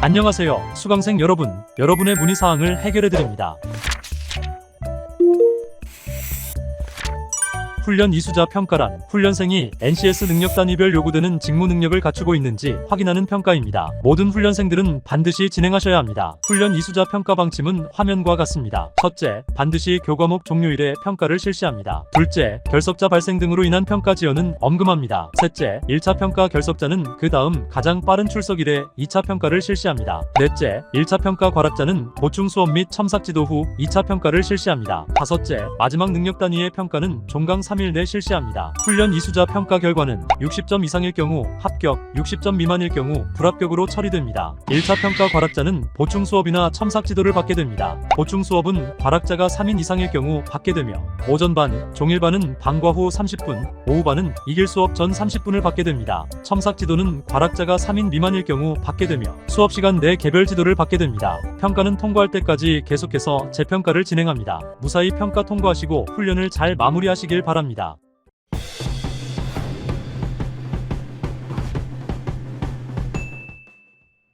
안녕하세요. 수강생 여러분. 여러분의 문의 사항을 해결해 드립니다. 훈련 이수자 평가란 훈련생이 NCS 능력 단위별 요구되는 직무 능력을 갖추고 있는지 확인하는 평가입니다. 모든 훈련생들은 반드시 진행하셔야 합니다. 훈련 이수자 평가 방침은 화면과 같습니다. 첫째, 반드시 교과목 종료일에 평가를 실시합니다. 둘째, 결석자 발생 등으로 인한 평가 지연은 엄금합니다. 셋째, 1차 평가 결석자는 그 다음 가장 빠른 출석일에 2차 평가를 실시합니다. 넷째, 1차 평가 과락자는 보충 수업 및 첨삭 지도 후 2차 평가를 실시합니다. 다섯째, 마지막 능력 단위의 평가는 종강 3일 내 실시합니다. 훈련 이수자 평가 결과는 60점 이상일 경우 합격, 60점 미만일 경우 불합격으로 처리됩니다. 1차 평가 과락자는 보충 수업이나 첨삭 지도를 받게 됩니다. 보충 수업은 과락자가 3인 이상일 경우 받게 되며 오전반, 종일반은 방과 후 30분, 오후반은 이길 수업 전 30분을 받게 됩니다. 첨삭 지도는 과락자가 3인 미만일 경우 받게 되며 수업 시간 내 개별 지도를 받게 됩니다. 평가는 통과할 때까지 계속해서 재평가를 진행합니다. 무사히 평가 통과하시고 훈련을 잘 마무리하시길 바랍 니다.